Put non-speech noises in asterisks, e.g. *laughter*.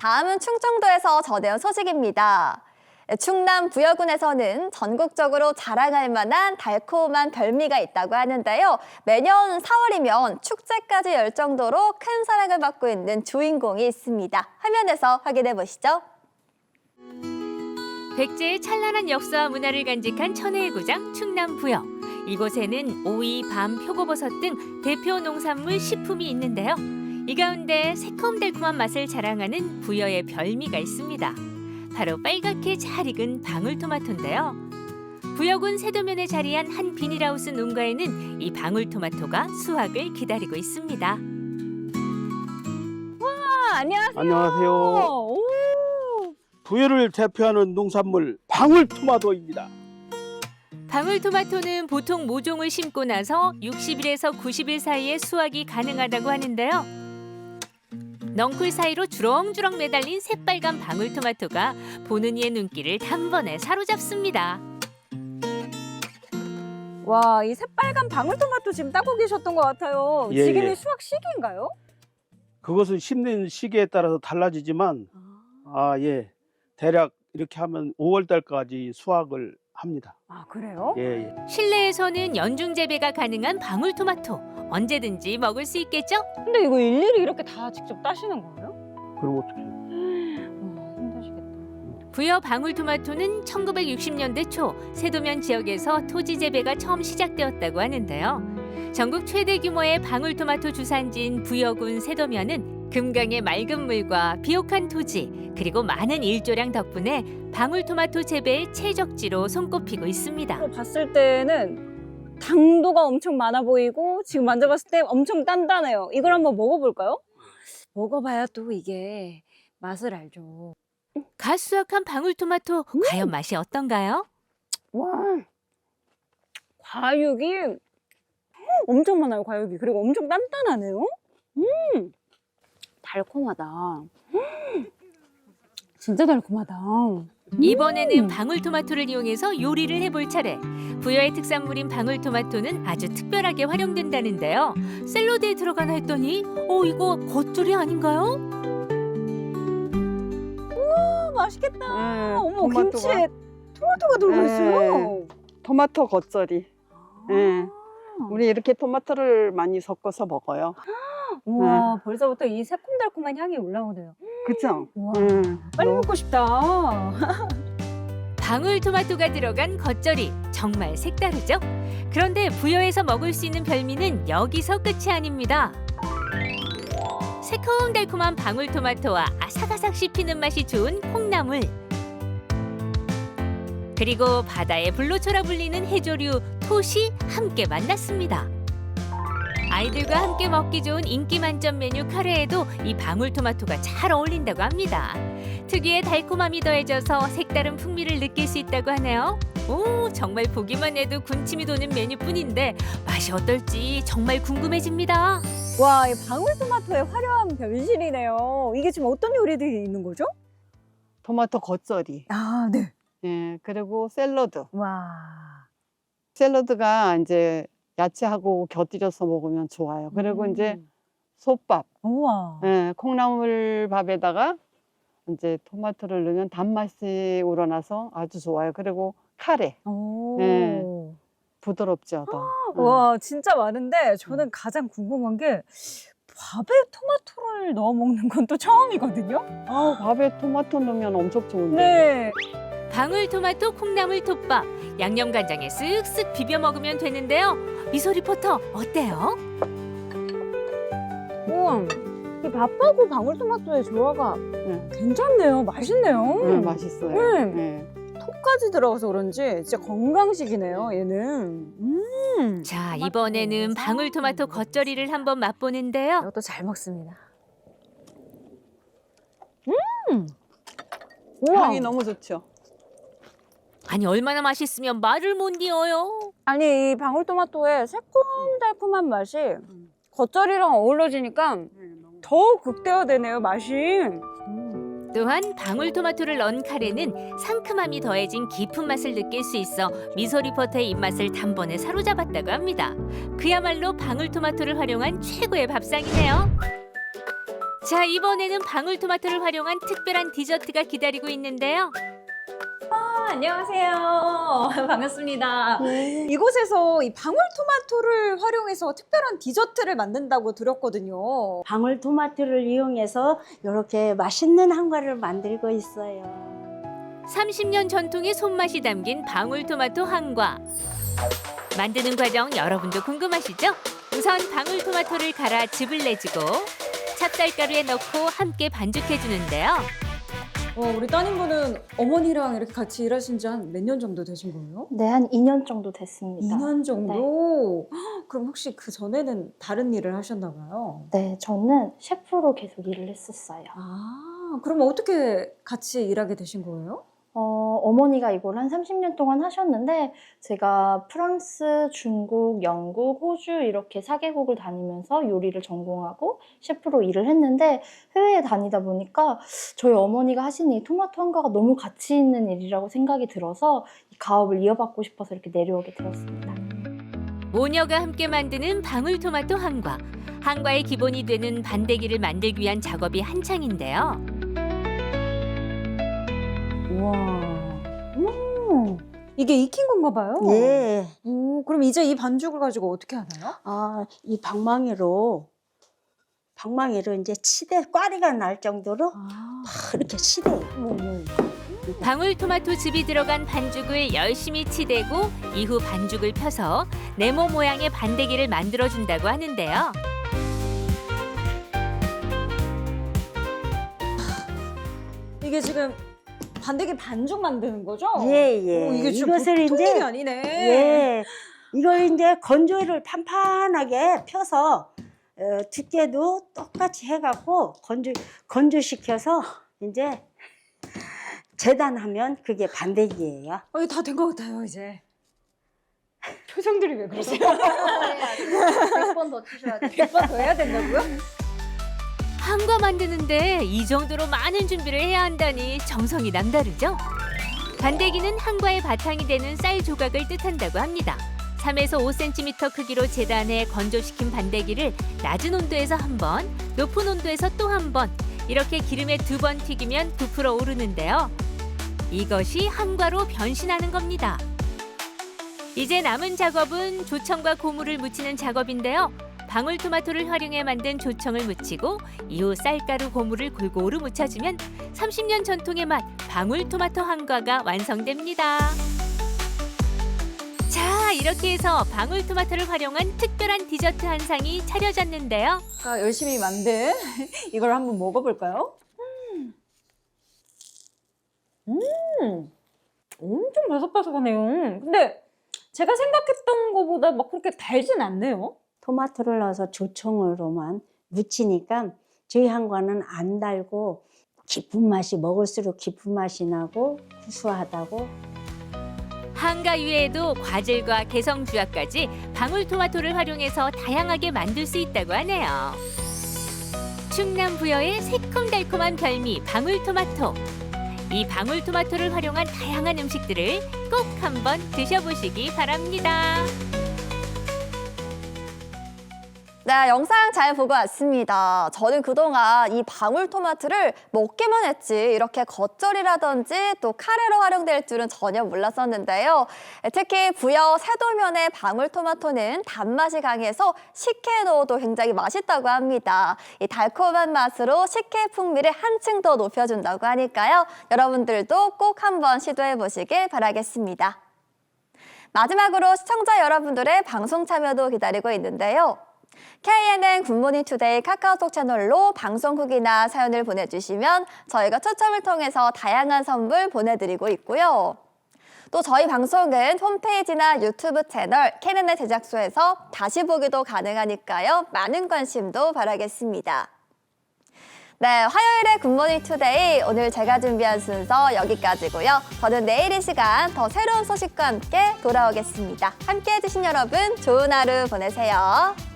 다음은 충청도에서 전해온 소식입니다. 충남 부여군에서는 전국적으로 자랑할 만한 달콤한 별미가 있다고 하는데요. 매년 4월이면 축제까지 열 정도로 큰 사랑을 받고 있는 주인공이 있습니다. 화면에서 확인해 보시죠. 백제의 찬란한 역사와 문화를 간직한 천혜의 고장 충남 부여. 이곳에는 오이, 밤, 표고버섯 등 대표 농산물 식품이 있는데요. 이 가운데 새콤달콤한 맛을 자랑하는 부여의 별미가 있습니다. 바로 빨갛게 잘 익은 방울토마토인데요. 부여군 세도면에 자리한 한 비닐하우스 농가에는 이 방울토마토가 수확을 기다리고 있습니다. 아, 안녕하세요. 안녕하세요. 오. 부여를 대표하는 농산물 방울토마토입니다. 방울토마토는 보통 모종을 심고 나서 60일에서 90일 사이에 수확이 가능하다고 하는데요. 넝쿨 사이로 주렁주렁 매달린 새빨간 방울토마토가 보는 이의 눈길을 단번에 사로잡습니다. 와, 이 새빨간 방울토마토 지금 따고 계셨던 것 같아요. 예, 지금이 예. 수확 시기인가요? 그것은 심는 시기에 따라서 달라지지만 아 예 대략 이렇게 하면 5월 달까지 수확을 합니다. 아, 그래요? 예, 예. 실내에서는 연중 재배가 가능한 방울토마토 언제든지 먹을 수 있겠죠? 근데 이거 일일이 이렇게 다 직접 따시는 거예요? 그럼 어떻게? 와, 힘드시겠다. 부여 방울토마토는 1960년대 초 세도면 지역에서 토지 재배가 처음 시작되었다고 하는데요. 전국 최대 규모의 방울토마토 주산지인 부여군 세도면은 금강의 맑은 물과 비옥한 토지 그리고 많은 일조량 덕분에 방울토마토 재배의 최적지로 손꼽히고 있습니다. 봤을 때는 당도가 엄청 많아 보이고 지금 만져봤을 때 엄청 단단해요. 이걸 한번 먹어볼까요? 먹어봐야 또 이게 맛을 알죠. 갓 수확한 방울토마토 과연 맛이 어떤가요? 와, 과육이 엄청 많아요, 과육이. 그리고 엄청 단단하네요. 음, 달콤하다. 음, *gasps* 진짜 달콤하다. 이번에는 방울토마토를 이용해서 요리를 해볼 차례. 부여의 특산물인 방울토마토는 아주 특별하게 활용된다는데요. 샐러드에 들어가나 했더니, 어 이거 겉절이 아닌가요? 아, 맛있겠다. 네, 어머, 토마토가. 김치에 토마토가 들어가 있어요. 토마토 겉절이. 예. 우리 이렇게 토마토를 많이 섞어서 먹어요. 우와, 네. 벌써부터 이 새콤달콤한 향이 올라오네요. 그죠? 우와, 음, 빨리 먹고 싶다. 방울토마토가 들어간 겉절이 정말 색다르죠? 그런데 부여에서 먹을 수 있는 별미는 여기서 끝이 아닙니다. 새콤달콤한 방울토마토와 아삭아삭 씹히는 맛이 좋은 콩나물 그리고 바다의 불로초라 불리는 해조류 톳이 함께 만났습니다. 아이들과 함께 먹기 좋은 인기 만점 메뉴 카레에도 이 방울토마토가 잘 어울린다고 합니다. 특유의 달콤함이 더해져서 색다른 풍미를 느낄 수 있다고 하네요. 오, 정말 보기만 해도 군침이 도는 메뉴뿐인데 맛이 어떨지 정말 궁금해집니다. 와, 이 방울토마토의 화려한 변신이네요. 이게 지금 어떤 요리들이 있는 거죠? 토마토 겉절이. 아, 네. 예, 그리고 샐러드. 와. 샐러드가 이제 야채하고 곁들여서 먹으면 좋아요. 그리고 이제 음. 솥밥. 우와. 예, 콩나물 밥에다가 이제 토마토를 넣으면 단맛이 우러나서 아주 좋아요. 그리고 카레. 오. 네. 부드럽죠, 더. 예. 와, 진짜 많은데 저는 가장 궁금한 게 밥에 토마토를 넣어 먹는 건 또 처음이거든요. 아, 밥에 토마토 넣으면 엄청 좋은데. 네. 방울토마토 콩나물 톱밥 양념간장에 쓱쓱 비벼 먹으면 되는데요. 미소 리포터 어때요? 우와. 이 밥하고 방울토마토의 조화가 네. 괜찮네요. 맛있네요. 네, 맛있어요. 음. 네. 톡까지 들어가서 그런지 진짜 건강식이네요. 얘는. 음. 자, 이번에는. 방울토마토 겉절이를 한번 맛보는데요. 이것도 잘 먹습니다. 음. 우와. 향이 너무 좋죠. 아니 얼마나 맛있으면 말을 못 이어요. 아니 이 방울토마토의 새콤달콤한 맛이 겉절이랑 어우러지니까 더 극대화되네요 맛이. 또한 방울토마토를 넣은 카레는 상큼함이 더해진 깊은 맛을 느낄 수 있어 미소 리포터의 입맛을 단번에 사로잡았다고 합니다. 그야말로 방울토마토를 활용한 최고의 밥상이네요. 자, 이번에는 방울토마토를 활용한 특별한 디저트가 기다리고 있는데요. 아, 안녕하세요. *laughs* 반갑습니다. 이곳에서 이 방울토마토를 활용해서 특별한 디저트를 만든다고 들었거든요. 방울토마토를 이용해서 이렇게 맛있는 한과를 만들고 있어요. 30년 전통의 손맛이 담긴 방울토마토 한과. 만드는 과정 여러분도 궁금하시죠? 우선 방울토마토를 갈아 즙을 내주고 찹쌀가루에 넣고 함께 반죽해 주는데요. 어, 우리 따님분은 어머니랑 이렇게 같이 일하신 지 한 몇 년 정도 되신 거예요? 네, 한 2년 정도 됐습니다. 2년 정도? 헉, 그럼 혹시 그 전에는 다른 일을 하셨나 봐요? 네, 저는 셰프로 계속 일을 했었어요. 아, 그럼 어떻게 같이 일하게 되신 거예요? 어, 어머니가 이걸 한 30년 동안 하셨는데 제가 프랑스, 중국, 영국, 호주 이렇게 4개국을 다니면서 요리를 전공하고 셰프로 일을 했는데 해외에 다니다 보니까 저희 어머니가 하시는 이 토마토 한가가 너무 가치 있는 일이라고 생각이 들어서 이 가업을 이어받고 싶어서 이렇게 내려오게 되었습니다. 모녀가 함께 만드는 방울토마토 한과. 한과의 기본이 되는 반대기를 만들기 위한 작업이 한창인데요. 우와. 음. 이게 익힌 건가 봐요? 예. 오, 그럼 이제 이 반죽을 가지고 어떻게 하나요? 아, 이 방망이로 방망이로 이제 치대 꽈리가 날 정도로 아, 이렇게 치대요. 방울토마토 즙이 들어간 반죽을 열심히 치대고 이후 반죽을 펴서 네모 모양의 반대기를 만들어 준다고 하는데요. 이게 지금 반대기 반죽 만드는 거죠? 예, 예. 오, 이게 지금 이것을 보통 이제 일이 아니네. 예. 이걸 이제 건조를 판판하게 펴서 어, 두께도 똑같이 해갖고 건조 건조시켜서 이제 재단하면 그게 반대기예요. 어, 다 된 것 같아요, 이제. 표정들이 왜 그러세요? *laughs* 100번 더 치셔야 돼요. 100번 더 해야 된다고요? 한과 만드는데 이 정도로 많은 준비를 해야 한다니 정성이 남다르죠? 반대기는 한과의 바탕이 되는 쌀 조각을 뜻한다고 합니다. 3에서 5cm 크기로 재단해 건조시킨 반대기를 낮은 온도에서 한 번, 높은 온도에서 또 한 번, 이렇게 기름에 두 번 튀기면 부풀어 오르는데요. 이것이 한과로 변신하는 겁니다. 이제 남은 작업은 조청과 고무를 묻히는 작업인데요. 방울토마토를 활용해 만든 조청을 묻히고 이후 쌀가루 고무를 골고루 묻혀주면 30년 전통의 맛 방울토마토 한과가 완성됩니다. 자, 이렇게 해서 방울토마토를 활용한 특별한 디저트 한 상이 차려졌는데요. 아까 열심히 만든 *laughs* 이걸 한번 먹어볼까요? 음, 음, 엄청 바삭바삭하네요. 근데 제가 생각했던 것보다 막 그렇게 달진 않네요. 토마토를 넣어서 조청으로만 무치니까 저희 한과는 안 달고 깊은 맛이 먹을수록 깊은 맛이 나고 구수하다고 한가 위에도 과즙과 개성주악까지 방울토마토를 활용해서 다양하게 만들 수 있다고 하네요. 충남 부여의 새콤달콤한 별미 방울토마토. 이 방울토마토를 활용한 다양한 음식들을 꼭 한번 드셔보시기 바랍니다. 네, 영상 잘 보고 왔습니다. 저는 그동안 이 방울토마토를 먹기만 했지 이렇게 겉절이라든지 또 카레로 활용될 줄은 전혀 몰랐었는데요. 특히 부여 세도면의 방울토마토는 단맛이 강해서 식혜에 넣어도 굉장히 맛있다고 합니다. 이 달콤한 맛으로 식혜 풍미를 한층 더 높여준다고 하니까요. 여러분들도 꼭 한번 시도해 보시길 바라겠습니다. 마지막으로 시청자 여러분들의 방송 참여도 기다리고 있는데요. KNN 굿모닝 투데이 카카오톡 채널로 방송 후기나 사연을 보내주시면 저희가 추첨을 통해서 다양한 선물 보내드리고 있고요. 또 저희 방송은 홈페이지나 유튜브 채널 KNN 제작소에서 다시 보기도 가능하니까요. 많은 관심도 바라겠습니다. 네, 화요일의 굿모닝 투데이 오늘 제가 준비한 순서 여기까지고요. 저는 내일 이 시간 더 새로운 소식과 함께 돌아오겠습니다. 함께 해주신 여러분 좋은 하루 보내세요.